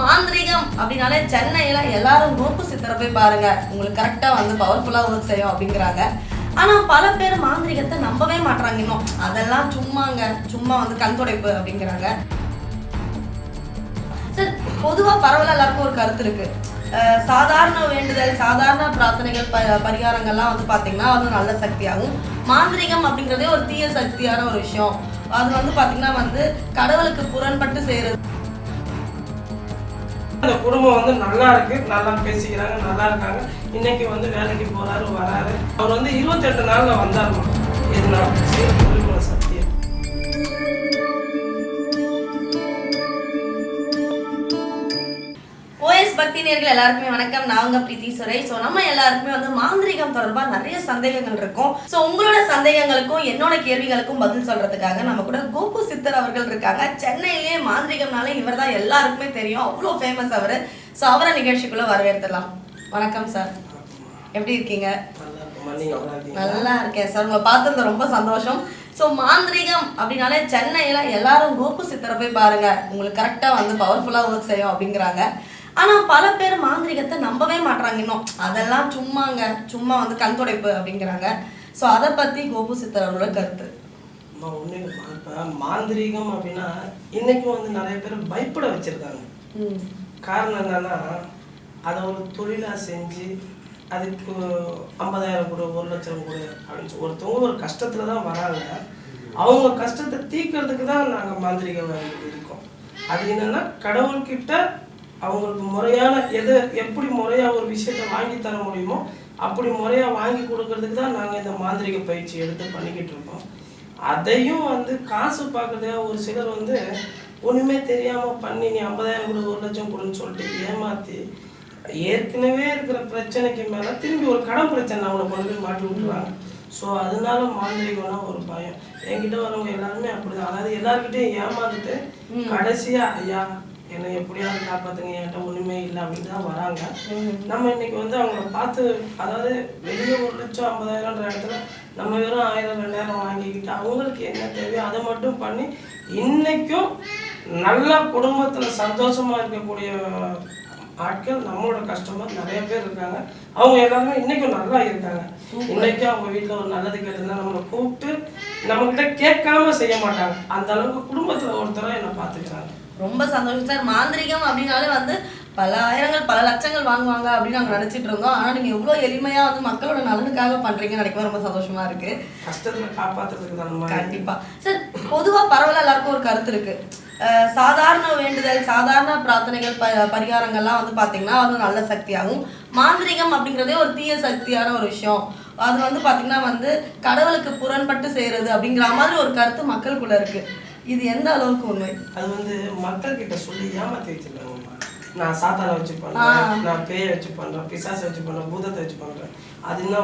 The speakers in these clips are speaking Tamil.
மாந்திரிகம் அப்படின்னாலே சென்னையில எல்லாரும் நோக்கு சித்தரை போய் பாருங்க. உங்களுக்கு கரெக்டா வந்து பவர்ஃபுல்லா ஒர்க் செய்யும் அப்படிங்கிறாங்க. ஆனா பல பேர் மாந்திரிகத்தை நம்பவே மாட்றாங்க இன்னும். அதெல்லாம் சும்மாங்க சும்மா வந்து கண் துடைப்பு அப்படிங்கிறாங்க. சார் பொதுவா பரவல எல்லாருக்கும் ஒரு கருத்து இருக்கு. சாதாரண வேண்டுதல் சாதாரண பிரார்த்தனைகள் ப பரிகாரங்கள்லாம் வந்து பாத்தீங்கன்னா அது நல்ல சக்தியாகும். மாந்திரிகம் அப்படிங்கிறதே ஒரு தீய சக்தியான ஒரு விஷயம். அது வந்து பாத்தீங்கன்னா வந்து கடவுளுக்கு புறன்பட்டு செய்யறது அந்த குடும்பம் வந்து நல்லா இருக்கு. நல்லா பேசிக்கிறாங்க நல்லா இருக்காங்க. இன்னைக்கு வந்து வேலைக்கு போறாரு வராரு. அவர் வந்து இருபத்தெட்டு நாள்ல வந்தாருமா எதுனா சக்தி. சத்தியம் பக்தி நேர்கள் எல்லாருக்குமே வணக்கம். நான் உங்க பிரீத்தி சுரை ஸோ நம்ம எல்லாருக்குமே வந்து மாந்திரிகம் தொடர்பாக நிறைய சந்தேகங்கள் இருக்கும். ஸோ உங்களோட சந்தேகங்களுக்கும் என்னோட கேள்விகளுக்கும் பதில் சொல்றதுக்காக நம்ம கூட கோபு சித்தர் அவர்கள் இருக்காங்க. சென்னையிலேயே மாந்திரிகம்னாலே இவர் தான் எல்லாருக்குமே தெரியும். அவ்வளோ ஃபேமஸ் அவர். ஸோ அவரை நிகழ்ச்சிக்குள்ள வரவேற்றுலாம் வணக்கம் சார் எப்படி இருக்கீங்க? நல்லா இருக்கேன் சார் உங்களை பார்த்தது ரொம்ப சந்தோஷம். ஸோ மாந்திரிகம் அப்படின்னாலே சென்னையில் எல்லாரும் கோப்பு சித்தரை போய் பாருங்க. உங்களுக்கு கரெக்டாக வந்து பவர்ஃபுல்லாக ஒர்க் செய்யும் அப்படிங்கிறாங்க. ஆனா பல பேர் மாந்திரிகத்தை நம்பவே மாட்றாங்க இன்னும். அதெல்லாம் சும்மாங்க. சும்மா வந்து கண் துடைப்பு அப்படிங்கிறாங்க. ஸோ அதை பத்தி கோபு சித்தர் அவரோட கருத்து. இல்லைம்மா. இப்ப மாந்திரீகம் அப்படின்னா இன்னைக்கும் வந்து நிறைய பேர் பயப்பட வச்சிருக்காங்க. காரணம் என்னன்னா அதை ஒரு தொழிலா செஞ்சு அதுக்கு ஐம்பதாயிரம் கொடு ஒரு லட்சம் கொடு அப்படின்னு சொல்லி ஒருத்தவங்க ஒரு கஷ்டத்துல தான் வராங்க. அவங்க கஷ்டத்தை தீர்க்கறதுக்கு தான் நாங்கள் மாந்திரிக வேலைகள் இருக்கோம். அது என்னன்னா கடவுள்கிட்ட அவங்களுக்கு முறையான எது எப்படி முறையா ஒரு விஷயத்த வாங்கி தர முடியுமோ அப்படி முறையா வாங்கி கொடுக்கறதுக்கு தான் நாங்கள் இந்த மாந்திரிக பயிற்சி எடுத்து பண்ணிக்கிட்டு இருக்கோம். அதையும் வந்து காசு பார்க்கறதுக்காக ஒரு சிலர் வந்து ஒண்ணுமே தெரியாம பண்ணி நீ ஐம்பதாயிரம் கொடு ஒரு லட்சம் கொடுன்னு சொல்லிட்டு ஏமாத்தி ஏற்கனவே இருக்கிற பிரச்சனைக்கு மேல திரும்பி ஒரு கடன் பிரச்சனை அவங்கள கொண்டு போய் மாட்டி விட்டுருவாங்க. ஸோ அதனால மாந்திரிகம்னா ஒரு பயம். என்கிட்ட வரவங்க எல்லாருமே அப்படிதான். அதாவது எல்லாருக்கிட்டையும் ஏமாந்துட்டு கடைசியா ஐயா என்னை எப்படியாவது காப்பாத்துங்க என்கிட்ட ஒண்ணுமே இல்லை அப்படின்னு தான் வராங்க. நம்ம இன்னைக்கு வந்து அவங்கள பார்த்து அதாவது வெளியே ஒரு லட்சம் ஐம்பதாயிரம்ன்ற இடத்துல நம்ம வெறும் ஆயிரம் ரெண்டாயிரம் வாங்கிக்கிட்டு அவங்களுக்கு என்ன தேவையோ அதை மட்டும் பண்ணி இன்னைக்கும் நல்ல குடும்பத்துல சந்தோஷமா இருக்கக்கூடிய ஆட்கள் நம்மளோட கஸ்டமர் நிறைய பேர் இருக்காங்க. அவங்க எல்லாருமே இன்னைக்கும் நல்லா இருக்காங்க. இன்னைக்கும் அவங்க வீட்ல ஒரு நல்லது கேட்டதுன்னா நம்மளை கூப்பிட்டு நம்மகிட்ட கேட்காம செய்ய மாட்டாங்க. அந்த அளவுக்கு குடும்பத்துல ஒருத்தரா என்ன பாத்துக்கிறாங்க ரொம்ப சந்தோஷம். சார் மாந்திரிகம் அப்படின்னாலே வந்து பல ஆயிரங்கள் பல லட்சங்கள் வாங்குவாங்க அப்படின்னு நாங்கள் நினைச்சிட்டு இருந்தோம். ஆனா நீங்க எவ்வளவு எளிமையா வந்து மக்களோட நலனுக்காக பண்றீங்கன்னு நினைக்கும் ரொம்ப சந்தோஷமா இருக்கு. கஷ்டத்துல காப்பாத்துறதுக்கு தான் நம்ம கண்டிப்பா. சார் பொதுவா பரவலா எல்லாருக்கும் ஒரு கருத்து இருக்கு. சாதாரண வேண்டுதல் சாதாரண பிரார்த்தனைகள் ப பரிகாரங்கள்லாம் வந்து பாத்தீங்கன்னா அது நல்ல சக்தியாகும். மாந்திரிகம் அப்படிங்கிறதே ஒரு தீய சக்தியான ஒரு விஷயம். அது வந்து பாத்தீங்கன்னா வந்து கடவுளுக்கு புறன்பட்டு செய்யறது அப்படிங்கிற மாதிரி ஒரு கருத்து மக்களுக்குள்ள இருக்கு. இது எந்த அளவுக்கு உண்மை? அது வந்து மக்கள் கிட்ட சொல்லி ஏமாத்தி வச்சிருக்காங்கம்மா. நான் சாத்தானை வச்சு பண்றேன் நான் பேயை வச்சு பண்றேன் பிசாசை வச்சு பண்றேன் பூதத்தை வச்சு பண்றேன். அது என்ன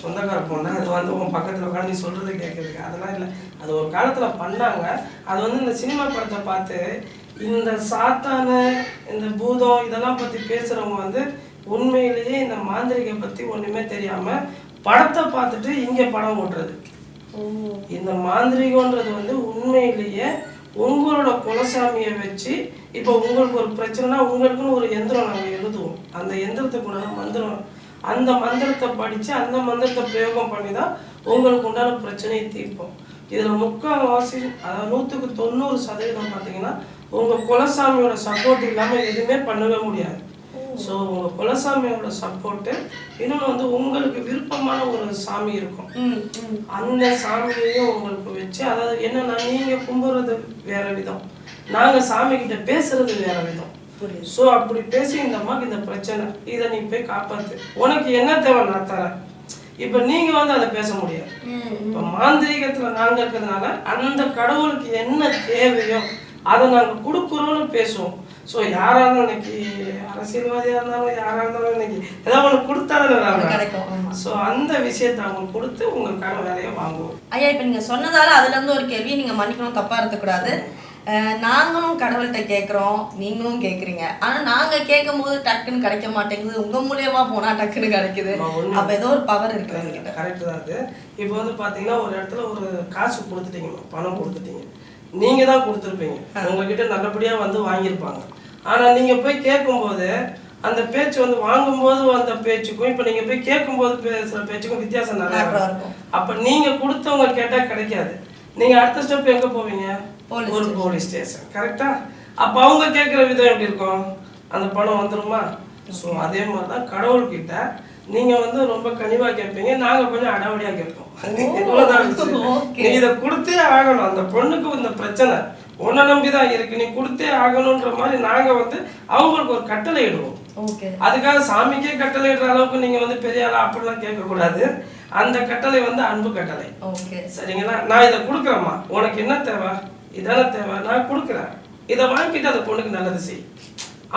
சொந்தக்கார பொண்ணு? அது வந்து உன் பக்கத்துல உட்காந்து நீ சொல்றது கேட்கறதுக்கு அதெல்லாம் இல்லை. அது ஒரு காலத்துல பண்ணாங்க. அது வந்து இந்த சினிமா படத்தை பார்த்து இந்த சாத்தானு இந்த பூதம் இதெல்லாம் பத்தி பேசுறவங்க வந்து உண்மையிலேயே இந்த மாந்திரிகை பத்தி ஒண்ணுமே தெரியாம படத்தை பார்த்துட்டு இங்க படம் ஓட்டுறது. இந்த மாந்திரிகம்ன்றது வந்து உண்மையிலேயே உங்களோட குலசாமியை வச்சு இப்போ உங்களுக்கு ஒரு பிரச்சனைனா உங்களுக்குன்னு ஒரு எந்திரம் நாங்கள் எழுதுவோம். அந்த எந்திரத்துக்கு உண்டான மந்திரம் அந்த மந்திரத்தை படித்து அந்த மந்திரத்தை பிரயோகம் பண்ணி தான் உங்களுக்கு உண்டான பிரச்சனையை தீர்ப்போம். இதில் முக்கால்வாசி அதாவது நூற்றுக்கு தொண்ணூறு சதவீதம் பார்த்தீங்கன்னா உங்கள் குலசாமியோட சப்போர்ட் இல்லாமல் எதுவுமே பண்ணவே முடியாது. ஸோ உங்கள் குலசாமியோட சப்போர்ட்டு இன்னொன்று வந்து உங்களுக்கு விருப்பமான ஒரு சாமி இருக்கும். அந்த சாமியையும் உங்களுக்கு வச்சு அதாவது என்னன்னா நீங்க கும்பிடுறது வேற விதம். நாங்க சாமி கிட்ட பேசுறது வேற விதம். ஸோ அப்படி பேசி இந்த அம்மாக்கு இந்த பிரச்சனை. இதை நீ போய் காப்பாத்து. உனக்கு என்ன தேவை நான் தரேன். இப்ப நீங்க வந்து அதை பேச முடியாது. இப்ப மாந்திரீகத்துல நாங்க இருக்கிறதுனால அந்த கடவுளுக்கு என்ன தேவையோ அதை நாங்க கொடுக்குறோம்னு பேசுவோம். ஸோ யாரா இருந்தாலும் இன்னைக்கு அரசியல்வாதியா இருந்தாலும் யாரா இருந்தாலும் இன்னைக்கு ஏதாவது ஒன்று நாங்க கிடைக்கும் ஸோ அந்த விஷயத்தை அவங்க கொடுத்து உங்களுக்கான வேலையை வாங்குவோம். ஐயா இப்போ நீங்கள் சொன்னதால அதுல இருந்து ஒரு கேள்வி நீங்கள் மன்னிக்கணும் தப்பாக எடுத்துக்கூடாது. அஹ் நாங்களும் கடவுள்கிட்ட கேட்குறோம் நீங்களும் கேட்குறீங்க ஆனால் நாங்கள் கேட்கும் போது டக்குன்னு கிடைக்க மாட்டேங்குது. உங்கள் மூலியமா போனால் டக்குன்னு கிடைக்குது. அப்போ ஏதோ ஒரு பவர் இருக்குது கரெக்ட் தான் அது. இப்போ வந்து பார்த்தீங்கன்னா ஒரு இடத்துல ஒரு காசு கொடுத்துட்டீங்க பணம் கொடுத்துட்டீங்க. நீங்க தான் கொடுத்துருப்பீங்க உங்ககிட்ட நல்லபடியா வந்து வாங்கியிருப்பாங்க. ஆனால் நீங்கள் போய் கேட்கும்போது அந்த பேச்சு வந்து வாங்கும்போது அந்த பேச்சுக்கும் இப்போ நீங்கள் போய் கேட்கும்போது பேசுகிற பேச்சுக்கும் வித்தியாசம் மாற்றம் இருக்கும். அப்போ நீங்கள் கொடுத்தவங்க கேட்டால் கிடைக்காது. நீங்கள் அடுத்த ஸ்டெப் எங்கே போவீங்க? ஒரு போலீஸ் ஸ்டேஷன். கரெக்டா? அப்போ அவங்க கேட்குற விதம் எப்படி இருக்கும்? அந்த பணம் வந்துருமா? ஸோ அதே மாதிரி தான் கடவுள்கிட்ட நீங்கள் வந்து ரொம்ப கனிவாக கேட்பீங்க நாங்கள் கொஞ்சம் அடாவடியாக கேட்போம். நீ இதை கொடுத்தே ஆகணும். அந்த பொண்ணுக்கு இந்த பிரச்சனை. உன்னை நம்பி தான் இருக்கு. நீ கொடுத்தே ஆகணுன்ற மாதிரி நாங்கள் வந்து அவங்களுக்கு ஒரு கட்டளை இடுவோம். அதுக்காக சாமிக்கே கட்டளை இடுற அளவுக்கு நீங்க வந்து பெரிய ஆளா அப்படிலாம் கேட்கக்கூடாது. அந்த கட்டளை வந்து அன்பு கட்டளை. சரிங்களா? நான் இதை கொடுக்குறேம்மா. உனக்கு என்ன தேவை? இதான தேவை. நான் கொடுக்குறேன். இதை வாங்கிட்டு அந்த பொண்ணுக்கு நல்லது செய்.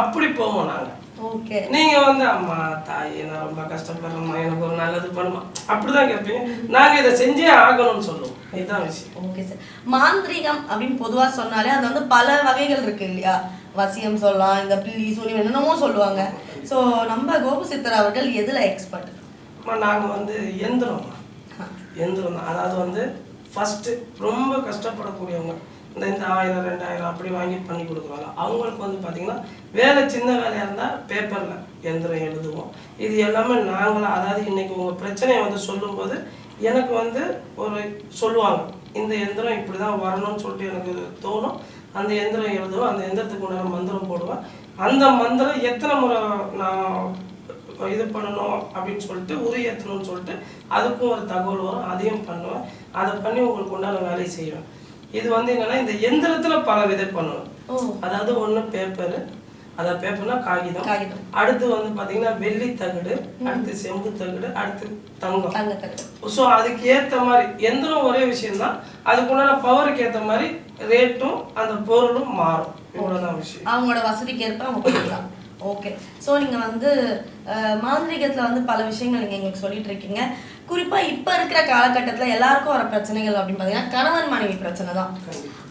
அப்படி போவோம் நாங்க. ஓகே நீங்க வந்து அம்மா தாயே நான் ரொம்ப கஷ்டப்படுறேம்மா எனக்கு ஒரு நல்லது பண்ணுமா அப்படிதான் கேட்பீங்க. நாங்க இதை செஞ்சே ஆகணும்னு சொல்லுவோம். இதுதான் விஷயம். ஓகே சார் மாந்திரீகம் அப்படின்னு பொதுவா சொன்னாலே அது வந்து பல வகைகள் இருக்கு இல்லையா? வசியம் சொல்லலாம் இந்த பில்லி சூனியம் என்னென்னமோ சொல்லுவாங்க. ஸோ நம்ம கோபு சித்தர் அவர்கள் எதுல எக்ஸ்பர்ட் அம்மா நாங்க வந்து எந்திரம்மா எந்திரம் தான் அதாவது வந்து ஃபஸ்ட்டு ரொம்ப கஷ்டப்படக்கூடியவங்க. இந்த இந்த ஆயிரம் ரெண்டாயிரம் அப்படி வாங்கி பண்ணி கொடுக்குறாங்க அவங்களுக்கு வந்து பார்த்தீங்கன்னா வேலை சின்ன வேலையாக இருந்தால் பேப்பரில் எந்திரம் எழுதுவோம். இது எல்லாமே நாங்களாம் அதாவது இன்னைக்கு உங்கள் பிரச்சனையை வந்து சொல்லும்போது எனக்கு வந்து ஒரு சொல்லுவாங்க இந்த எந்திரம் இப்படி தான் வரணும்னு சொல்லிட்டு எனக்கு தோணும். அந்த எந்திரம் எழுதுவோம் அந்த எந்திரத்துக்கு உண்டான மந்திரம் போடுவேன் அந்த மந்திரம் எத்தனை முறை நான் இது பண்ணணும் அப்படின்னு சொல்லிட்டு உரி ஏற்றணும்னு சொல்லிட்டு அதுக்கும் ஒரு தகவல் வரும் அதையும் பண்ணுவேன். அதை பண்ணி உங்களுக்கு உண்டான வேலையை செய்வேன். இது வந்து என்னன்னா இந்த எந்திரத்துல பல விதை பண்ணுவேன் ஓ. அதாவது ஒண்ணு பேப்பரு அதாவது பேப்பர்னா காகிதம். அடுத்து வந்து பாத்தீங்கன்னா வெள்ளி தகடு அடுத்து செம்பு தகடு அடுத்து தங்கம். ஸோ அதுக்கு ஏத்த மாதிரி எந்திரம் ஒரே விஷயம்தான். அதுக்குண்டான பவருக்கு ஏத்த மாதிரி ரேட்டும் அந்த பொருளும் மாறும். இவ்வளவுதான் விஷயம். அவங்களோட வசதிக்கு ஏற்ப அவங்க ஓகே ஸோ நீங்கள் வந்து மாந்திரீகத்துல வந்து பல விஷயங்கள் நீங்கள் எங்களுக்கு சொல்லிட்டு இருக்கீங்க. குறிப்பாக இப்போ இருக்கிற காலகட்டத்தில் எல்லாருக்கும் வர பிரச்சனைகள் அப்படின்னு பார்த்தீங்கன்னா கணவன் மனைவி பிரச்சனை தான்.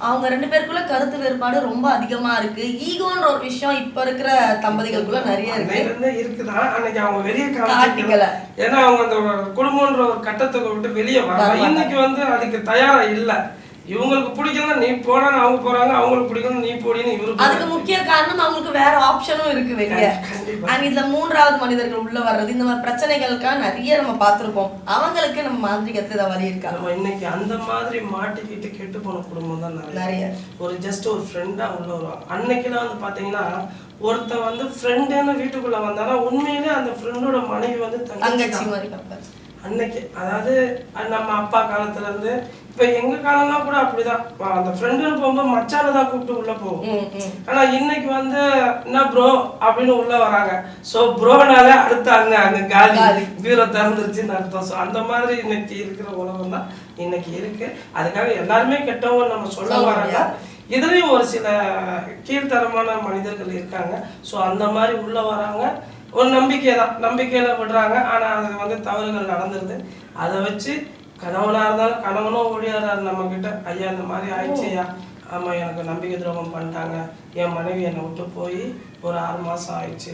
அவங்க ரெண்டு பேருக்குள்ள கருத்து வேறுபாடு ரொம்ப அதிகமாக இருக்கு. ஈகோன்ற ஒரு விஷயம் இப்போ இருக்கிற தம்பதிகளுக்குள்ள நிறைய இருக்கு. இருக்குதான் அன்னைக்கு அவங்க வெளியே காட்டிக்கல. ஏன்னா அவங்க அந்த குடும்பம்ன்ற ஒரு கட்டத்தை விட்டு வெளியே வரல. இன்னைக்கு வந்து அதுக்கு தயாரா இல்ல. இவங்களுக்கு பிடிக்கல நீ போறான்னு அவங்க போறாங்க அவங்களுக்கு பிடிக்கல நீ போடின்னு இவரு அதுக்கு முக்கிய காரணம் அவங்களுக்கு வேற ஆப்ஷனும் இருக்கு வெளிய. அண்ட் இதுல மூன்றாவது மனிதர்கள் உள்ள வர்றது இந்த மாதிரி பிரச்சனைகளுக்காக நிறைய நம்ம பார்த்திருப்போம். அவங்களுக்கு நம்ம மாந்திரிகத்துல ஏதாவது வழி இருக்கா? நம்ம இன்னைக்கு அந்த மாதிரி மாட்டிக்கிட்டு கெட்டு போன குடும்பம் தான் நிறைய. ஒரு ஜஸ்ட் ஒரு ஃப்ரெண்டா உள்ள வருவாங்க. அன்னைக்கெல்லாம் வந்து பாத்தீங்கன்னா ஒருத்தன் வந்து ஃப்ரெண்டுன்னு வீட்டுக்குள்ள வந்தானா உண்மையிலே அந்த ஃப்ரெண்டோட மனைவி வந்து தங்கச்சி. மாதிரி அன்னைக்கு அதாவது நம்ம அப்பா காலத்துல இருந்து இப்ப எங்க காலம்லாம் கூட அப்படிதான். அந்த ஃப்ரெண்டுன்னு போகும்போது மச்சான தான் கூப்பிட்டு உள்ள போவோம் ம், ம். ஆனா இன்னைக்கு வந்து என்ன ப்ரோ அப்படின்னு உள்ள வராங்க. சோ ப்ரோனால அடுத்து அங்க அங்க காலி. பீரோ திறந்துருச்சுன்னு அர்த்தம். ஸோ அந்த மாதிரி இன்னைக்கு இருக்கிற உலகம் தான் இன்னைக்கு இருக்கு. அதுக்காக எல்லாருமே கெட்டவங்க நம்ம சொல்ல வராங்க. இதுலயும் ஒரு சில கீழ்த்தரமான மனிதர்கள் இருக்காங்க. ஸோ அந்த மாதிரி உள்ள வராங்க. ஒரு நம்பிக்கை தான் நம்பிக்கையில விடுறாங்க. ஆனா அது வந்து தவறுகள் நடந்துருது. அதை வச்சு கணவனா இருந்தாலும் கணவனும் ஓடியாராரு நம்ம கிட்ட ஐயா இந்த மாதிரி ஆயிடுச்சுயா ஆமா எனக்கு நம்பிக்கை துரோகம் பண்ணிட்டாங்க. என் மனைவி என்னை விட்டு போய் ஒரு ஆறு மாசம் ஆயிடுச்சு.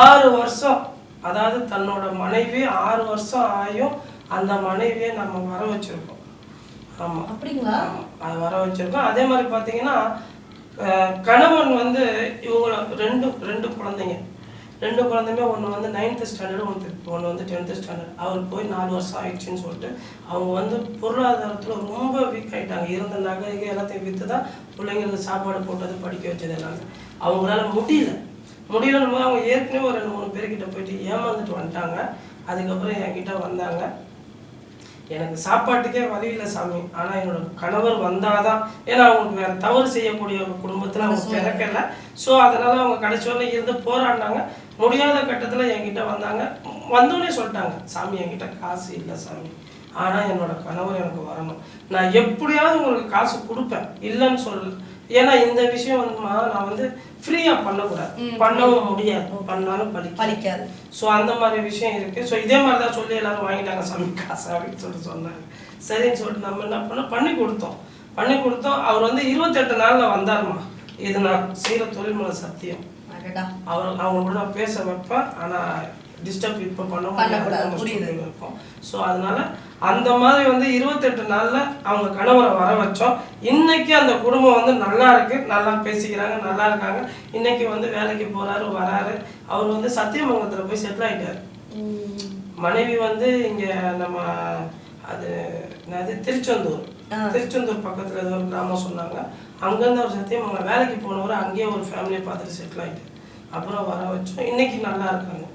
ஆறு வருஷம். அதாவது தன்னோட மனைவி ஆறு வருஷம் ஆயும் அந்த மனைவியை நம்ம வர வச்சிருக்கோம். ஆமா. அப்படிங்களா? அது வர வச்சிருக்கோம். அதே மாதிரி பார்த்தீங்கன்னா கணவன் வந்து இவங்கள ரெண்டு ரெண்டு குழந்தைங்க. ரெண்டு குழந்தைங்க ஒன்று வந்து நைன்த்து ஸ்டாண்டர்டு ஒன்று ஒன்று வந்து டென்த்து ஸ்டாண்டர்ட் அவர் போய் நாலு வருஷம் ஆயிடுச்சுன்னு சொல்லிட்டு அவங்க வந்து பொருளாதாரத்தில் ரொம்ப வீக் ஆகிட்டாங்க இருந்த நகை எல்லாத்தையும் விற்று தான் பிள்ளைங்களுக்கு சாப்பாடு போட்டது படிக்க வச்சது எல்லாமே. அவங்களால முடியல. முடியலன்னு போது அவங்க ஏற்கனவே ஒரு ரெண்டு மூணு பேர்கிட்ட போயிட்டு ஏமாந்துட்டு வந்துட்டாங்க. அதுக்கப்புறம் என்கிட்ட வந்தாங்க. எனக்கு சாப்பாட்டுக்கே வழி இல்லை சாமி. ஆனா என்னோட கணவர் வந்தாதான். ஏன்னா அவங்களுக்கு வேற தவறு செய்யக்கூடிய ஒரு குடும்பத்துல அவங்க பிறக்கல. சோ அதனால அவங்க கடைசி வரல இருந்து போராடினாங்க. முடியாத கட்டத்துல என்கிட்ட வந்தாங்க. வந்தோடனே சொல்லிட்டாங்க சாமி என்கிட்ட காசு இல்லை சாமி. ஆனா என்னோட கணவர் எனக்கு வரணும். நான் எப்படியாவது உங்களுக்கு காசு கொடுப்பேன். இல்லைன்னு சொல்லல. ஏன்னா இந்த விஷயம் வந்துமா நான் வந்து ஃப்ரீயா பண்ணக்கூடாது. பண்ணவும் முடியாது. பண்ணாலும் பலிக்காது. ஸோ அந்த மாதிரி விஷயம் இருக்கு. ஸோ இதே மாதிரி தான் சொல்லி எல்லாரும் வாங்கிட்டாங்க. சாமி காசு அப்படின்னு சொல்லிட்டு சொன்னாங்க. சரின்னு சொல்லிட்டு நம்ம என்ன பண்ணோம்? பண்ணி கொடுத்தோம். பண்ணி கொடுத்தோம். அவர் வந்து இருபத்தெட்டு நாள்ல வந்தாருமா? இது நான் செய்கிற தொழில்முறை சத்தியம். அவர் அவங்க கூட பேச வைப்பேன். ஆனா டிஸ்டர்ப் இப்போ பண்ண முடியாது. இருக்கும். ஸோ அதனால அந்த மாதிரி வந்து இருபத்தெட்டு நாள்ல அவங்க கணவரை வர வச்சோம். இன்னைக்கு அந்த குடும்பம் வந்து நல்லா இருக்கு. நல்லா பேசிக்கிறாங்க நல்லா இருக்காங்க. இன்னைக்கு வந்து வேலைக்கு போறாரு வராரு. அவர் வந்து சத்தியமங்கலத்துல போய் செட்டில் ஆயிட்டாரு. மனைவி வந்து இங்க நம்ம அது என்னது திருச்செந்தூர். திருச்செந்தூர் பக்கத்துல ஏதோ ஒரு கிராமம் சொன்னாங்க. அங்கேருந்து அவர் சத்தியமங்கலம் வேலைக்கு போனவர் அங்கேயே ஒரு ஃபேமிலியை பார்த்துட்டு செட்டில் ஆயிட்டு அப்புறம் வர வச்சோம். இன்னைக்கு நல்லா இருக்காங்க.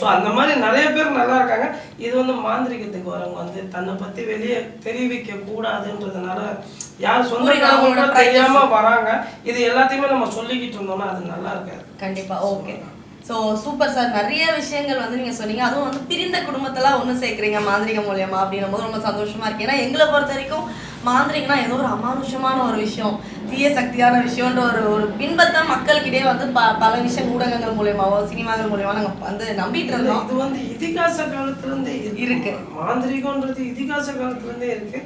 ஸோ அந்த மாதிரி நிறைய பேர் நல்லா இருக்காங்க. இது வந்து மாந்திரிகத்துக்கு வரவங்க வந்து தன்னை பத்தி வெளியே தெரிவிக்க கூடாதுன்றதுனால யார் சொந்தக்காரங்க கூட தெரியாம வராங்க. இது எல்லாத்தையுமே நம்ம சொல்லிக்கிட்டு இருந்தோம்னா அது நல்லா இருக்காது. கண்டிப்பா. ஓகே ஸோ சூப்பர் சார் நிறைய விஷயங்கள் வந்து நீங்க சொன்னீங்க. அதுவும் வந்து பிரிந்த குடும்பத்தெல்லாம் ஒன்று சேர்க்குறீங்க மாந்திரிகம் மூலியமா அப்படின்னும் போது ரொம்ப சந்தோஷமா இருக்கு. ஏன்னா எங்களை பொறுத்த வரைக்கும் மாந்திரிகம்னா ஏதோ ஒரு அமானுஷமான ஒரு விஷயம். தீய சக்தியான விஷயம்ன்ற ஒரு ஒரு பின்பத்தை மக்கள்கிட்டயே வந்து ப பல விஷயம் ஊடகங்கள் மூலியமாவோ சினிமாக்கள் மூலியமா நாங்க வந்து நம்பிட்டு இருந்தோம். இது வந்து இதிகாச காலத்துல இருந்தே இருக்கு. மாந்திரிகம்ன்றது இதிகாச காலத்துல இருந்தே இருக்கு.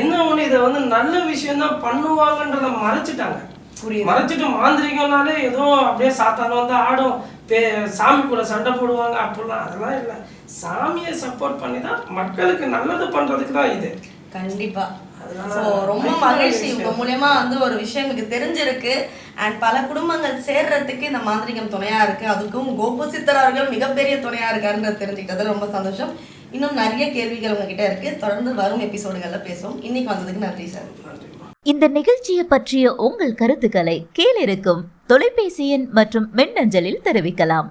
என்ன ஒண்ணு இதை வந்து நல்ல விஷயம் தான் பண்ணுவாங்கன்றத மறைச்சிட்டாங்க. புரியுது. மறைச்சிட்டு மாந்திரிகம்னாலே ஏதோ அப்படியே சாத்தான வந்து ஆடும் பே சாமி கூட சண்டை போடுவாங்க அப்படிலாம் அதெல்லாம் இல்லை. சாமியை சப்போர்ட் பண்ணி தான் மக்களுக்கு நல்லது பண்றதுக்கு தான் இது. கண்டிப்பா. அதனால ஸோ ரொம்ப மகிழ்ச்சி. உங்க மூலியமா வந்து ஒரு விஷயம் எங்களுக்கு தெரிஞ்சிருக்கு. அண்ட் பல குடும்பங்கள் சேர்றதுக்கு இந்த மாந்திரிகம் துணையா இருக்கு. அதுக்கும் கோபு சித்தர் அவர்கள் மிகப்பெரிய துணையா இருக்காருன்றது தெரிஞ்சுக்கிட்டது ரொம்ப சந்தோஷம். இன்னும் நிறைய கேள்விகள் உங்ககிட்ட இருக்கு. தொடர்ந்து வரும் எபிசோடுகள்ல பேசுவோம். இன்னைக்கு வந்ததுக்கு நன்றி சார் இந்த நிகழ்ச்சியை பற்றிய உங்கள் கருத்துக்களை கீழிருக்கும் தொலைபேசி எண் மற்றும் மின்னஞ்சலில் தெரிவிக்கலாம்.